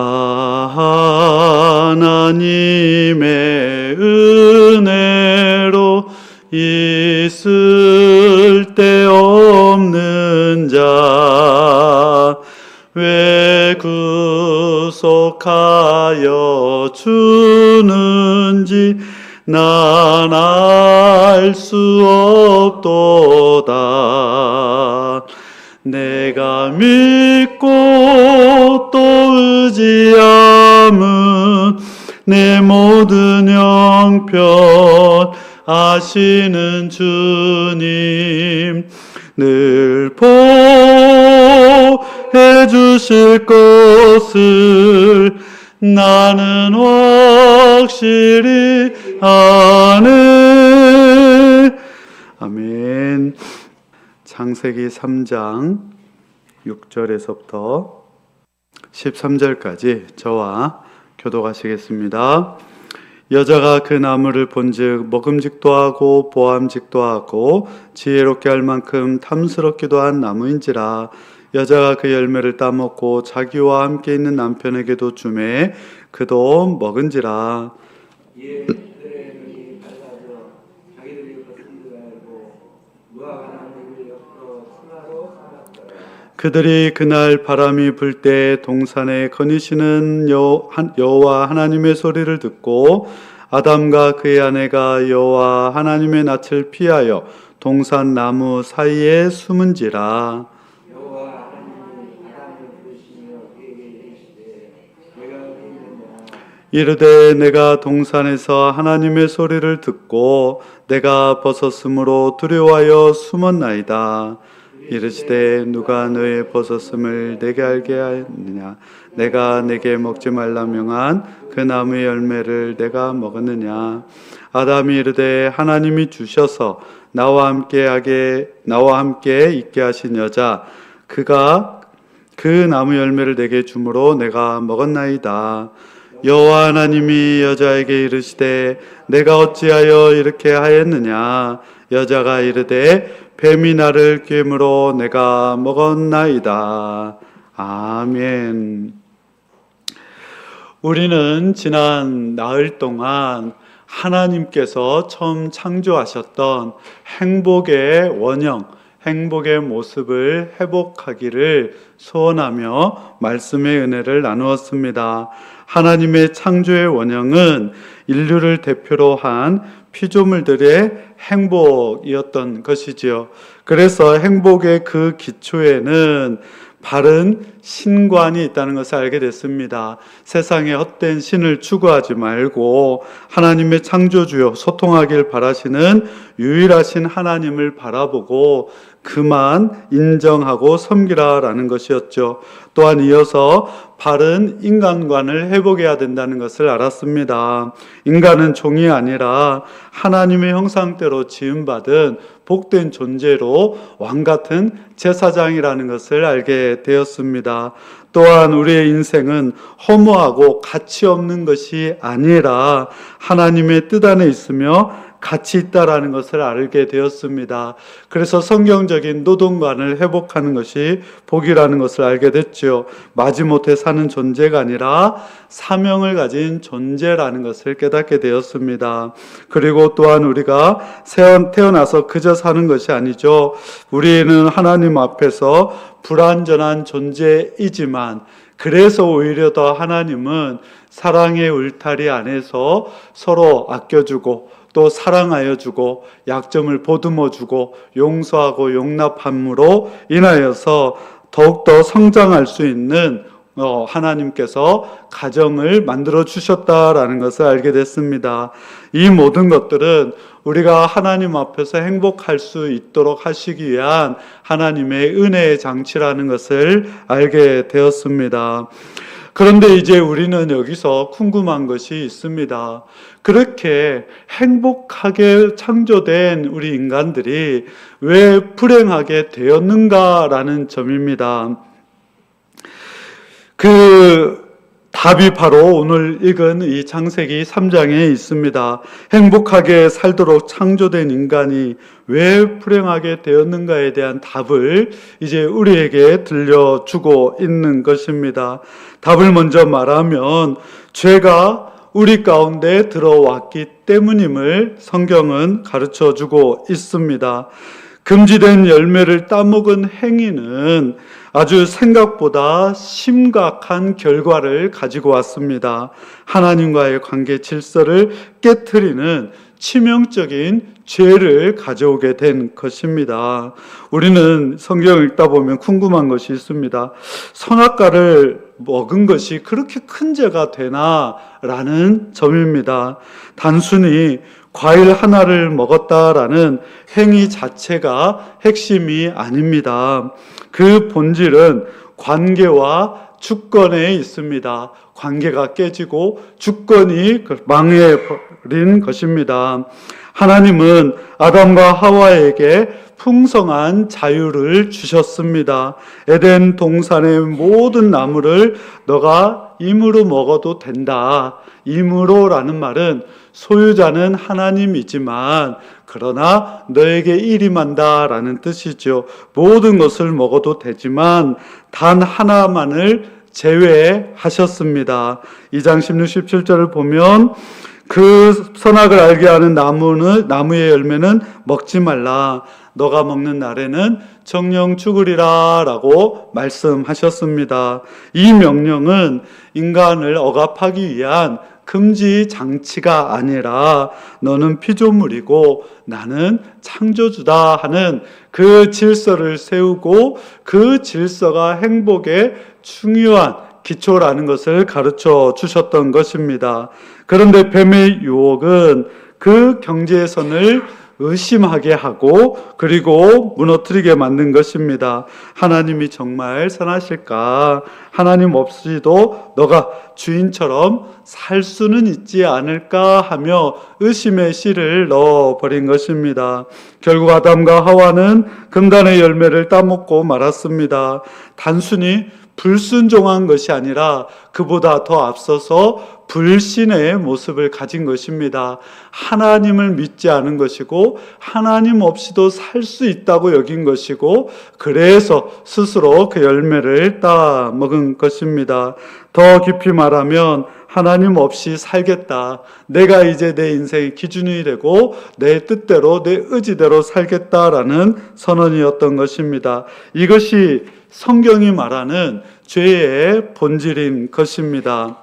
아 하나님 아시는 주님 늘 보해 주실 것을 나는 확실히 아네 아멘 창세기 3장 6절에서부터 13절까지 저와 교도하시겠습니다. 여자가 그 나무를 본즉 먹음직도 하고 보암직도 하고 지혜롭게 할 만큼 탐스럽기도 한 나무인지라 여자가 그 열매를 따먹고 자기와 함께 있는 남편에게도 주매 그도 먹은지라. 이에 그들의 눈이 밝아져 자기들이 것인 줄 알고 무화과 나무를 옆으로 승하로 삼았더라. 그들이 그날 바람이 불 때 동산에 거니시는 여- 여호와 하나님의 소리를 듣고 아담과 그의 아내가 여호와 하나님의 낯을 피하여 동산 나무 사이에 숨은지라 이르되 내가 동산에서 하나님의 소리를 듣고 내가 벗었으므로 두려워하여 숨었나이다. 이르시되 누가 너의 벗었음을 내게 알게 하였느냐? 내가 내게 먹지 말라 명한 그 나무의 열매를 내가 먹었느냐? 아담이 이르되 하나님이 주셔서 나와 함께 하게 나와 함께 있게 하신 여자 그가 그 나무 열매를 내게 주므로 내가 먹었나이다. 여호와 하나님이 여자에게 이르시되 내가 어찌하여 이렇게 하였느냐? 여자가 이르되 뱀이 나를 꿰므로 내가 먹었나이다. 아멘. 우리는 지난 나흘 동안 하나님께서 처음 창조하셨던 행복의 원형, 행복의 모습을 회복하기를 소원하며 말씀의 은혜를 나누었습니다. 하나님의 창조의 원형은 인류를 대표로 한 피조물들의 행복이었던 것이지요. 그래서 행복의 그 기초에는 바른 신관이 있다는 것을 알게 됐습니다. 세상에 헛된 신을 추구하지 말고 하나님의 창조주요 소통하길 바라시는 유일하신 하나님을 바라보고 그만 인정하고 섬기라라는 것이었죠. 또한 이어서 바른 인간관을 회복해야 된다는 것을 알았습니다. 인간은 종이 아니라 하나님의 형상대로 지음받은 복된 존재로 왕 같은 제사장이라는 것을 알게 되었습니다. 또한 우리의 인생은 허무하고 가치 없는 것이 아니라 하나님의 뜻 안에 있으며 가치 있다라는 것을 알게 되었습니다. 그래서 성경적인 노동관을 회복하는 것이 복이라는 것을 알게 됐죠. 마지못해 사는 존재가 아니라 사명을 가진 존재라는 것을 깨닫게 되었습니다. 그리고 또한 우리가 태어나서 그저 사는 것이 아니죠. 우리는 하나님 앞에서 불완전한 존재이지만 그래서 오히려 더 하나님은 사랑의 울타리 안에서 서로 아껴주고 또 사랑하여 주고 약점을 보듬어 주고 용서하고 용납함으로 인하여서 더욱더 성장할 수 있는 어, 하나님께서 가정을 만들어 주셨다라는 것을 알게 됐습니다. 이 모든 것들은 우리가 하나님 앞에서 행복할 수 있도록 하시기 위한 하나님의 은혜의 장치라는 것을 알게 되었습니다. 그런데 이제 우리는 여기서 궁금한 것이 있습니다. 그렇게 행복하게 창조된 우리 인간들이 왜 불행하게 되었는가라는 점입니다. 그 답이 바로 오늘 읽은 이 창세기 3장에 있습니다. 행복하게 살도록 창조된 인간이 왜 불행하게 되었는가에 대한 답을 이제 우리에게 들려주고 있는 것입니다. 답을 먼저 말하면 죄가 우리 가운데 들어왔기 때문임을 성경은 가르쳐 주고 있습니다. 금지된 열매를 따먹은 행위는 아주 생각보다 심각한 결과를 가지고 왔습니다. 하나님과의 관계 질서를 깨뜨리는 치명적인 죄를 가져오게 된 것입니다. 우리는 성경을 읽다 보면 궁금한 것이 있습니다. 선악과를 먹은 것이 그렇게 큰 죄가 되나 라는 점입니다. 단순히 과일 하나를 먹었다라는 행위 자체가 핵심이 아닙니다. 그 본질은 관계와 주권에 있습니다. 관계가 깨지고 주권이 망해버린 것입니다. 하나님은 아담과 하와에게 풍성한 자유를 주셨습니다. 에덴 동산의 모든 나무를 너가 임으로 먹어도 된다. 임으로라는 말은 소유자는 하나님이지만 그러나 너에게 일임한다라는 뜻이죠. 모든 것을 먹어도 되지만 단 하나만을 제외하셨습니다. 2장 16, 17절을 보면 그 선악을 알게 하는 나무는 나무의 열매는 먹지 말라. 너가 먹는 날에는 정령 죽으리라라고 말씀하셨습니다. 이 명령은 인간을 억압하기 위한 금지 장치가 아니라 너는 피조물이고 나는 창조주다 하는 그 질서를 세우고 그 질서가 행복의 중요한 기초라는 것을 가르쳐 주셨던 것입니다. 그런데 뱀의 유혹은 그 경계선을 의심하게 하고 그리고 무너뜨리게 만든 것입니다. 하나님이 정말 선하실까? 하나님 없이도 너가 주인처럼 살 수는 있지 않을까 하며 의심의 씨를 넣어버린 것입니다. 결국 아담과 하와는 금단의 열매를 따먹고 말았습니다. 단순히 불순종한 것이 아니라 그보다 더 앞서서 불신의 모습을 가진 것입니다. 하나님을 믿지 않은 것이고 하나님 없이도 살 수 있다고 여긴 것이고 그래서 스스로 그 열매를 따 먹은 것입니다. 더 깊이 말하면 하나님 없이 살겠다. 내가 이제 내 인생의 기준이 되고 내 뜻대로 내 의지대로 살겠다라는 선언이었던 것입니다. 이것이 성경이 말하는 죄의 본질인 것입니다.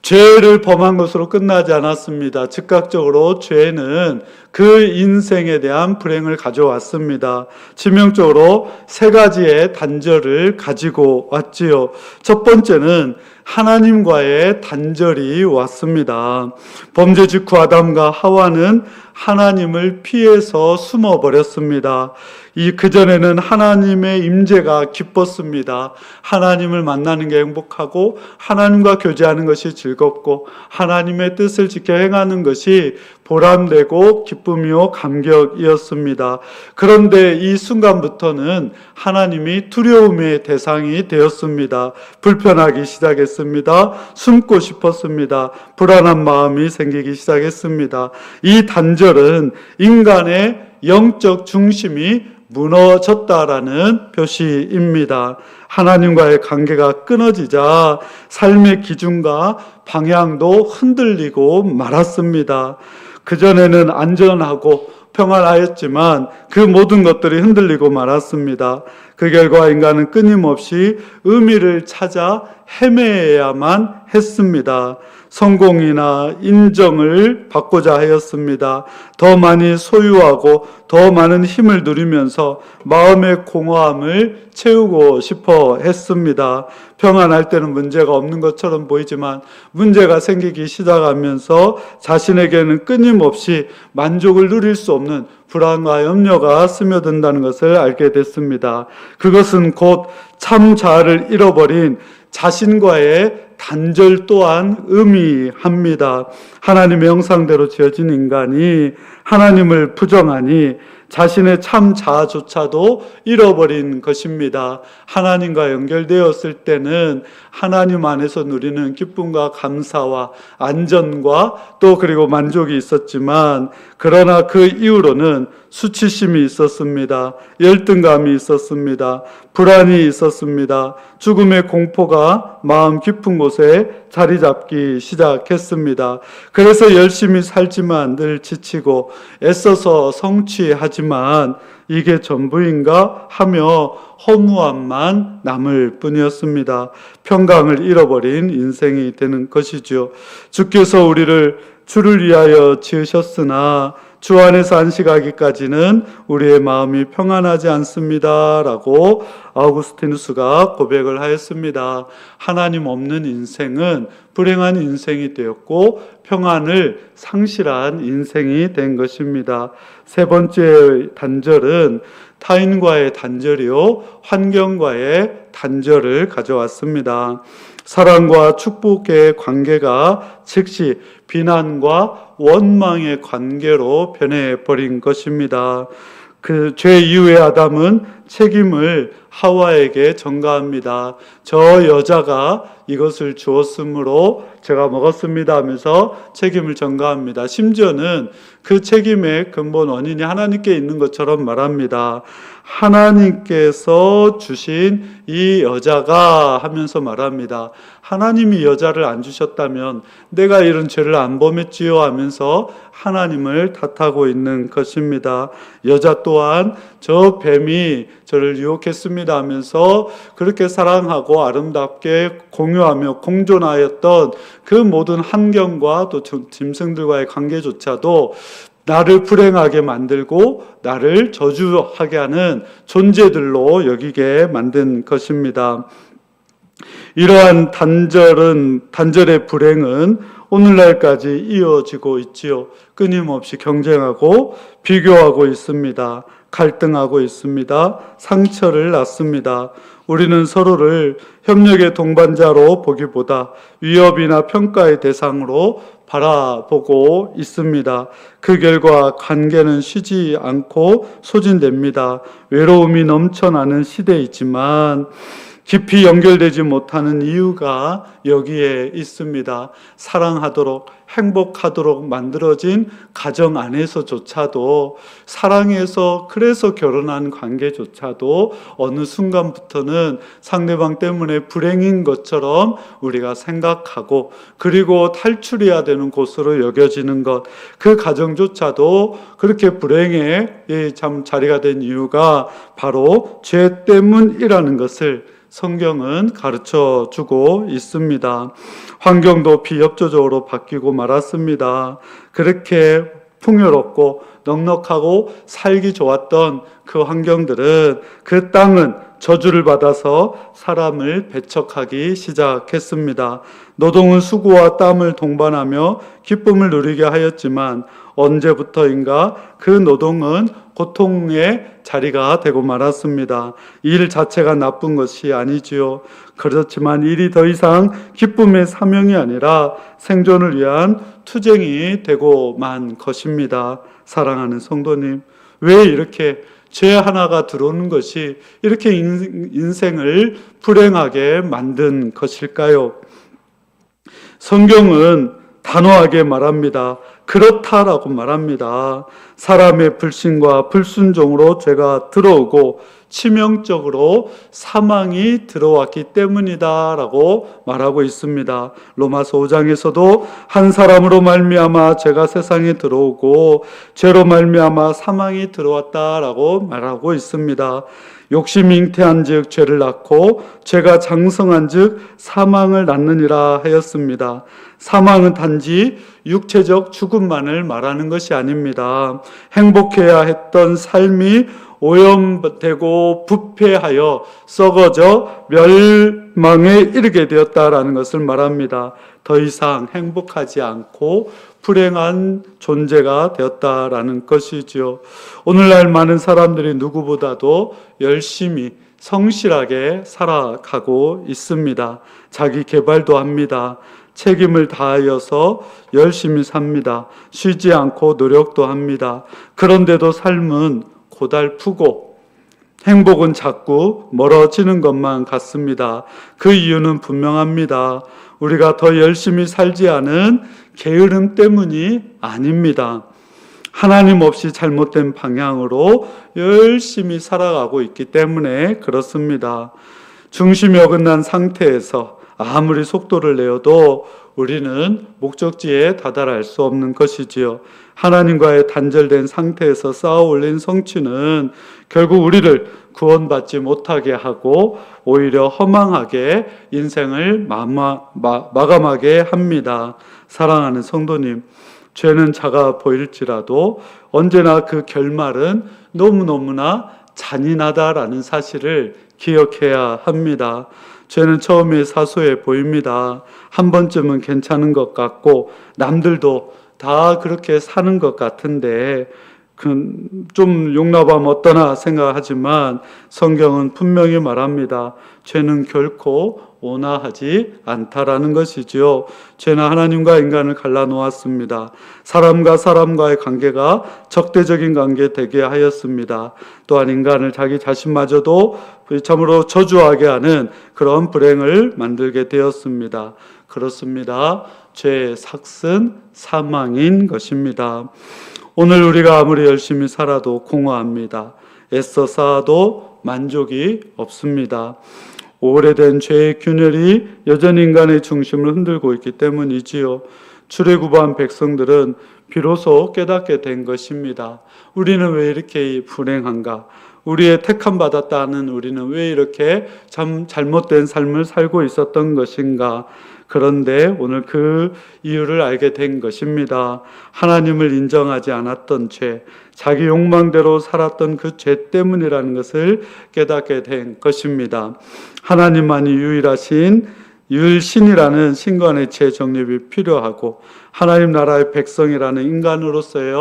죄를 범한 것으로 끝나지 않았습니다. 즉각적으로 죄는 그 인생에 대한 불행을 가져왔습니다. 치명적으로 세 가지의 단절을 가지고 왔지요. 첫 번째는 하나님과의 단절이 왔습니다. 범죄 직후 아담과 하와는 하나님을 피해서 숨어 버렸습니다. 이 그전에는 하나님의 임재가 기뻤습니다. 하나님을 만나는 게 행복하고 하나님과 교제하는 것이 즐겁고 하나님의 뜻을 지켜 행하는 것이 보람되고 기쁨이요 감격이었습니다. 그런데 이 순간부터는 하나님이 두려움의 대상이 되었습니다. 불편하기 시작했습니다. 숨고 싶었습니다. 불안한 마음이 생기기 시작했습니다. 이 단절은 인간의 영적 중심이 무너졌다라는 표시입니다. 하나님과의 관계가 끊어지자 삶의 기준과 방향도 흔들리고 말았습니다. 그전에는 안전하고 평안하였지만 그 모든 것들이 흔들리고 말았습니다. 그 결과 인간은 끊임없이 의미를 찾아 헤매야만 했습니다. 성공이나 인정을 받고자 하였습니다. 더 많이 소유하고 더 많은 힘을 누리면서 마음의 공허함을 채우고 싶어 했습니다. 평안할 때는 문제가 없는 것처럼 보이지만 문제가 생기기 시작하면서 자신에게는 끊임없이 만족을 누릴 수 없는 불안과 염려가 스며든다는 것을 알게 됐습니다. 그것은 곧 참 자아를 잃어버린 자신과의 단절 또한 의미합니다. 하나님의 형상대로 지어진 인간이 하나님을 부정하니 자신의 참 자아조차도 잃어버린 것입니다. 하나님과 연결되었을 때는 하나님 안에서 누리는 기쁨과 감사와 안전과 또 그리고 만족이 있었지만 그러나 그 이후로는 수치심이 있었습니다. 열등감이 있었습니다. 불안이 있었습니다. 죽음의 공포가 마음 깊은 곳에 자리 잡기 시작했습니다. 그래서 열심히 살지만 늘 지치고 애써서 성취하지만 이게 전부인가 하며 허무함만 남을 뿐이었습니다. 평강을 잃어버린 인생이 되는 것이죠. 주께서 우리를 주를 위하여 지으셨으나 주 안에서 안식하기까지는 우리의 마음이 평안하지 않습니다. 라고 아우구스티누스가 고백을 하였습니다. 하나님 없는 인생은 불행한 인생이 되었고 평안을 상실한 인생이 된 것입니다. 세 번째 단절은 타인과의 단절이요, 환경과의 단절을 가져왔습니다. 사랑과 축복의 관계가 즉시 비난과 원망의 관계로 변해버린 것입니다. 그 죄 이후에 아담은 책임을 하와에게 전가합니다. 저 여자가 이것을 주었으므로 제가 먹었습니다 하면서 책임을 전가합니다. 심지어는 그 책임의 근본 원인이 하나님께 있는 것처럼 말합니다. 하나님께서 주신 이 여자가 하면서 말합니다. 하나님이 여자를 안 주셨다면 내가 이런 죄를 안 범했지요 하면서 하나님을 탓하고 있는 것입니다. 여자 또한 저 뱀이 저를 유혹했습니다 하면서 그렇게 사랑하고 아름답게 공유하며 공존하였던 그 모든 환경과 또 짐승들과의 관계조차도 나를 불행하게 만들고 나를 저주하게 하는 존재들로 여기게 만든 것입니다. 이러한 단절은 단절의 불행은 오늘날까지 이어지고 있지요. 끊임없이 경쟁하고 비교하고 있습니다. 갈등하고 있습니다. 상처를 낳습니다. 우리는 서로를 협력의 동반자로 보기보다 위협이나 평가의 대상으로 바라보고 있습니다. 그 결과 관계는 쉬지 않고 소진됩니다. 외로움이 넘쳐나는 시대이지만 깊이 연결되지 못하는 이유가 여기에 있습니다. 사랑하도록 행복하도록 만들어진 가정 안에서조차도 사랑해서 그래서 결혼한 관계조차도 어느 순간부터는 상대방 때문에 불행인 것처럼 우리가 생각하고 그리고 탈출해야 되는 곳으로 여겨지는 것 그 가정조차도 그렇게 불행에 예, 참 자리가 된 이유가 바로 죄 때문이라는 것을 성경은 가르쳐 주고 있습니다. 환경도 비협조적으로 바뀌고 말았습니다. 그렇게 풍요롭고 넉넉하고 살기 좋았던 그 환경들은 그 땅은 저주를 받아서 사람을 배척하기 시작했습니다. 노동은 수고와 땀을 동반하며 기쁨을 누리게 하였지만 언제부터인가 그 노동은 고통의 자리가 되고 말았습니다. 일 자체가 나쁜 것이 아니지요. 그렇지만 일이 더 이상 기쁨의 사명이 아니라 생존을 위한 투쟁이 되고 만 것입니다. 사랑하는 성도님, 왜 이렇게 죄 하나가 들어오는 것이 이렇게 인생을 불행하게 만든 것일까요? 성경은 단호하게 말합니다. 그렇다라고 말합니다. 사람의 불신과 불순종으로 죄가 들어오고 치명적으로 사망이 들어왔기 때문이다라고 말하고 있습니다. 로마서 5장에서도 한 사람으로 말미암아 죄가 세상에 들어오고 죄로 말미암아 사망이 들어왔다라고 말하고 있습니다. 욕심이 잉태한즉 죄를 낳고 죄가 장성한즉 사망을 낳느니라 하였습니다. 사망은 단지 육체적 죽음만을 말하는 것이 아닙니다. 행복해야 했던 삶이 오염되고 부패하여 썩어져 멸망에 이르게 되었다라는 것을 말합니다. 더 이상 행복하지 않고 불행한 존재가 되었다라는 것이지요. 오늘날 많은 사람들이 누구보다도 열심히 성실하게 살아가고 있습니다. 자기 개발도 합니다. 책임을 다하여서 열심히 삽니다. 쉬지 않고 노력도 합니다. 그런데도 삶은 고달프고 행복은 자꾸 멀어지는 것만 같습니다. 그 이유는 분명합니다. 우리가 더 열심히 살지 않은 게으름 때문이 아닙니다. 하나님 없이 잘못된 방향으로 열심히 살아가고 있기 때문에 그렇습니다. 중심이 어긋난 상태에서 아무리 속도를 내어도 우리는 목적지에 다다를 수 없는 것이지요. 하나님과의 단절된 상태에서 쌓아 올린 성취는 결국 우리를 구원받지 못하게 하고 오히려 허망하게 인생을 마감하게 합니다. 사랑하는 성도님, 죄는 작아 보일지라도 언제나 그 결말은 너무너무나 잔인하다라는 사실을 기억해야 합니다. 죄는 처음에 사소해 보입니다. 한 번쯤은 괜찮은 것 같고 남들도 다 그렇게 사는 것 같은데 그좀 용납하면 어떠나 생각하지만 성경은 분명히 말합니다. 죄는 결코 온화하지 않다라는 것이지요. 죄는 하나님과 인간을 갈라 놓았습니다. 사람과 사람과의 관계가 적대적인 관계 되게 하였습니다. 또한 인간을 자기 자신마저도 참으로 저주하게 하는 그런 불행을 만들게 되었습니다. 그렇습니다. 죄의 삭은 사망인 것입니다. 오늘 우리가 아무리 열심히 살아도 공허합니다. 애써 쌓아도 만족이 없습니다. 오래된 죄의 균열이 여전히 인간의 중심을 흔들고 있기 때문이지요. 출애굽한 백성들은 비로소 깨닫게 된 것입니다. 우리는 왜 이렇게 불행한가? 우리의 택함 받았다는 우리는 왜 이렇게 참 잘못된 삶을 살고 있었던 것인가? 그런데 오늘 그 이유를 알게 된 것입니다. 하나님을 인정하지 않았던 죄, 자기 욕망대로 살았던 그 죄 때문이라는 것을 깨닫게 된 것입니다. 하나님만이 유일하신 율신이라는 신관의 재정립이 필요하고 하나님 나라의 백성이라는 인간으로서의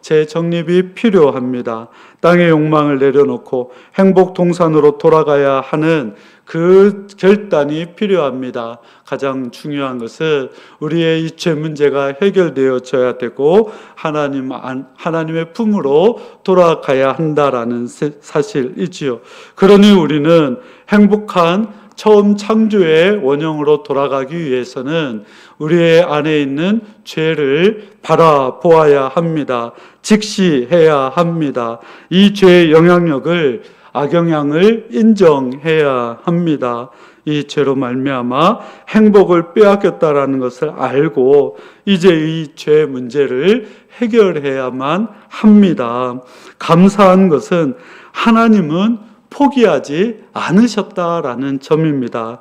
재정립이 필요합니다. 땅의 욕망을 내려놓고 행복 동산으로 돌아가야 하는 그 결단이 필요합니다. 가장 중요한 것은 우리의 이 죄 문제가 해결되어져야 되고 하나님 안- 하나님의 품으로 돌아가야 한다라는 세- 사실이지요. 그러니 우리는 행복한 처음 창조의 원형으로 돌아가기 위해서는 우리의 안에 있는 죄를 바라보아야 합니다. 직시해야 합니다. 이 죄의 영향력을 악영향을 인정해야 합니다. 이 죄로 말미암아 행복을 빼앗겼다라는 것을 알고 이제 이 죄 문제를 해결해야만 합니다. 감사한 것은 하나님은 포기하지 않으셨다라는 점입니다.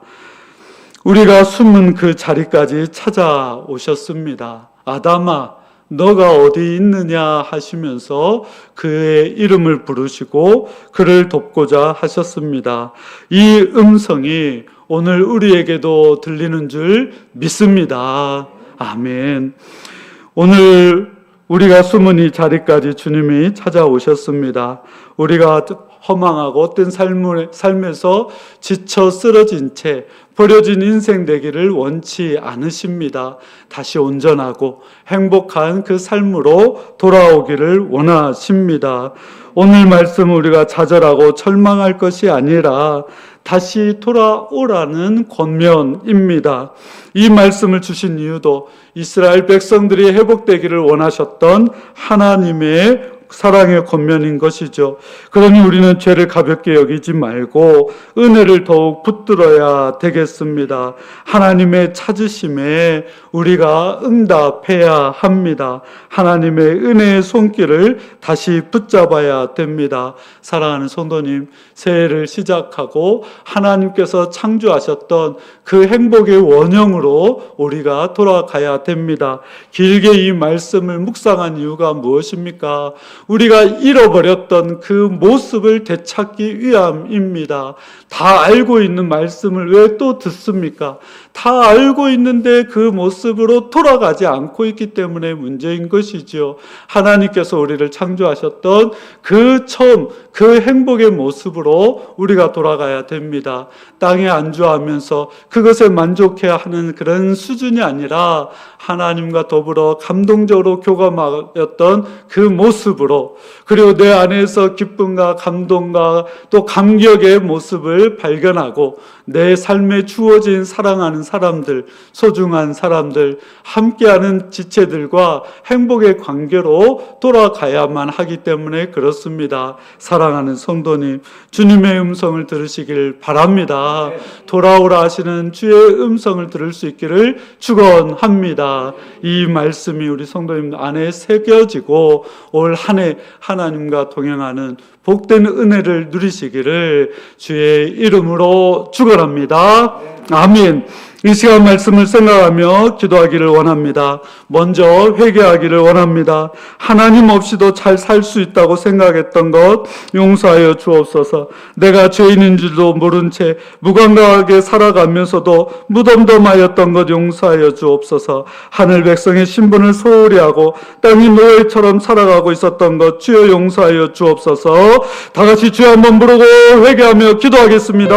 우리가 숨은 그 자리까지 찾아오셨습니다. 아담아, 너가 어디 있느냐 하시면서 그의 이름을 부르시고 그를 돕고자 하셨습니다. 이 음성이 오늘 우리에게도 들리는 줄 믿습니다. 아멘. 오늘 우리가 숨은 이 자리까지 주님이 찾아오셨습니다. 우리가 허망하고 어떤 삶에서 지쳐 쓰러진 채 버려진 인생 되기를 원치 않으십니다. 다시 온전하고 행복한 그 삶으로 돌아오기를 원하십니다. 오늘 말씀 우리가 좌절하고 절망할 것이 아니라 다시 돌아오라는 권면입니다. 이 말씀을 주신 이유도 이스라엘 백성들이 회복되기를 원하셨던 하나님의 사랑의 권면인 것이죠. 그러니 우리는 죄를 가볍게 여기지 말고 은혜를 더욱 붙들어야 되겠습니다. 하나님의 찾으심에 우리가 응답해야 합니다. 하나님의 은혜의 손길을 다시 붙잡아야 됩니다. 사랑하는 성도님, 새해를 시작하고 하나님께서 창조하셨던 그 행복의 원형으로 우리가 돌아가야 됩니다. 길게 이 말씀을 묵상한 이유가 무엇입니까? 우리가 잃어버렸던 그 모습을 되찾기 위함입니다. 다 알고 있는 말씀을 왜 또 듣습니까? 다 알고 있는데 그 모습으로 돌아가지 않고 있기 때문에 문제인 것이지요. 하나님께서 우리를 창조하셨던 그 처음 그 행복의 모습으로 우리가 돌아가야 됩니다. 땅에 안주하면서 그것에 만족해야 하는 그런 수준이 아니라 하나님과 더불어 감동적으로 교감하였던 그 모습으로 모습으로 그리고 내 안에서 기쁨과 감동과 또 감격의 모습을 발견하고 내 삶에 주어진 사랑하는 사람들, 소중한 사람들, 함께하는 지체들과 행복의 관계로 돌아가야만 하기 때문에 그렇습니다. 사랑하는 성도님, 주님의 음성을 들으시길 바랍니다. 돌아오라 하시는 주의 음성을 들을 수 있기를 축원합니다. 이 말씀이 우리 성도님 안에 새겨지고 올 한 해 하나님과 동행하는 복된 은혜를 누리시기를 주의 이름으로 축원 합니다. 아멘. 이 시간 말씀을 생각하며 기도하기를 원합니다. 먼저 회개하기를 원합니다. 하나님 없이도 잘 살 수 있다고 생각했던 것 용서하여 주옵소서. 내가 죄인인 줄도 모른 채 무감각하게 살아가면서도 무덤덤하였던 것 용서하여 주옵소서. 하늘 백성의 신분을 소홀히 하고 땅이 노예처럼 살아가고 있었던 것 주여 용서하여 주옵소서. 다 같이 주여 한번 부르고 회개하며 기도하겠습니다.